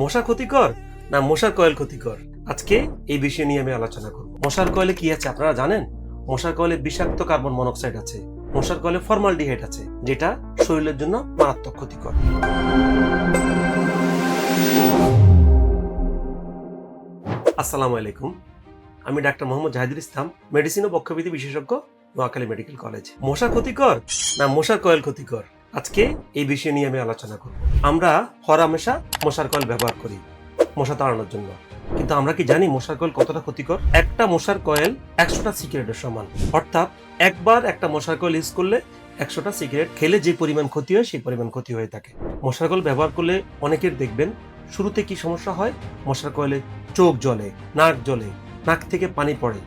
মশা ক্ষতিকর না মশার কয়েল ক্ষতিকর? আজকে এই বিষয় নিয়ে আমি আলোচনা করব। মশার কয়েলে কি আছে আপনারা জানেন? মশার কয়েলে বিষাক্ত কার্বন মনোক্সাইড আছে। মশার কয়েলে ফর্মালডিহাইড আছে, যেটা শরীরের জন্য মারাত্মক ক্ষতিকর। আসসালামু আলাইকুম। আমি ডাক্তার মোহাম্মদ জাহিদুল ইসলাম, মেডিসিন ও বক্ষবিধি বিশেষজ্ঞ, নোয়াখালী মেডিকেল কলেজ। মশা ক্ষতিকর না মশার কয়েল ক্ষতিকর? আজকে এই বিষয় নিয়ে আমি আলোচনা করব। আমরা হরামেশা মশার কয়েল ব্যবহার করি, মশা তাড়ানোর জন্য। কিন্তু আমরা কি জানি মশার কয়েল কতটা ক্ষতিকর? একটা মশার কয়েল একশোটা সিগারেটের সমান। অর্থাৎ একবার একটা মশার কয়েল ইউজ করলে একশোটা সিগারেট খেলে যে পরিমাণ ক্ষতি হয়, সেই পরিমাণ ক্ষতি হয়ে থাকে। মশার কয়েল ব্যবহার করলে অনেকের দেখবেন, শুরুতে কি সমস্যা হয়? মশার কয়েলে চোখ জ্বলে, নাক জ্বলে, নাক থেকে পানি পড়ে।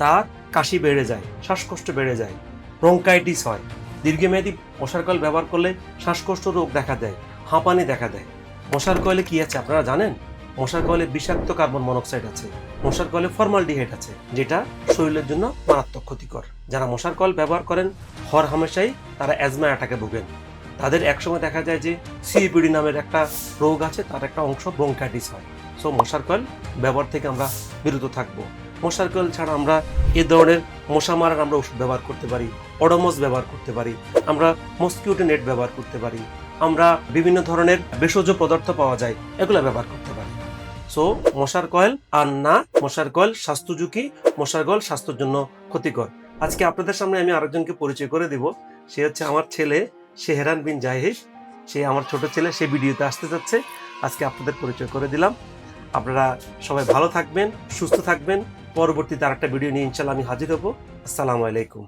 তার কাশি বেড়ে যায়, শ্বাসকষ্ট বেড়ে যায়, ব্রঙ্কাইটিস হয়। দীর্ঘমেয়াদী মশার কয়েল ব্যবহার করলে শ্বাসকষ্ট রোগ দেখা দেয়। হাঁপানি দেখা দেয়। মশার কয়েলে কি আছে আপনারা জানেন? মশার কয়েলে বিষাক্ত কার্বন মনোক্সাইড আছে। মশার কয়েলে ফর্মালডিহাইড আছে, যেটা শরীরের জন্য মারাত্মক ক্ষতিকর। যারা মশার কয়েল ব্যবহার করেন, হর হামেশাই তারা অ্যাজমা অ্যাটাকে ভোগেন। তাদের একসময় দেখা যায় যে সিপিডি নামের একটা রোগ আছে, তার একটা অংশ ব্রঙ্কাইটিস হয়। সো মশার কয়েল ব্যবহার থেকে আমরা বিরত থাকব। মশার কয়েল ছাড়া আমরা এ ধরনের মশা মারার আমরা ওষুধ ব্যবহার করতে পারি, অডোমস ব্যবহার করতে পারি, আমরা মস্কিউটো নেট ব্যবহার করতে পারি। আমরা বিভিন্ন ধরনের ভেষজ পদার্থ পাওয়া যায়, এগুলো ব্যবহার করতে পারি। সো মশার কয়েল আর না, মশার কয়েল স্বাস্থ্য ঝুঁকি, মশার কয়েল স্বাস্থ্যের জন্য ক্ষতিকর। আজকে আপনাদের সামনে আমি আরেকজনকে পরিচয় করে দিব। সে হচ্ছে আমার ছেলে শেহরান বিন জাহিদ সে আমার ছোট ছেলে, সে ভিডিওতে আসতে যাচ্ছে। আজকে আপনাদের পরিচয় করে দিলাম। আপনারা সবাই ভালো থাকবেন, সুস্থ থাকবেন। পরবর্তীতে আরেকটা ভিডিও নিয়ে ইনশাল্লাহ আমি হাজির হব। আসসালামু আলাইকুম।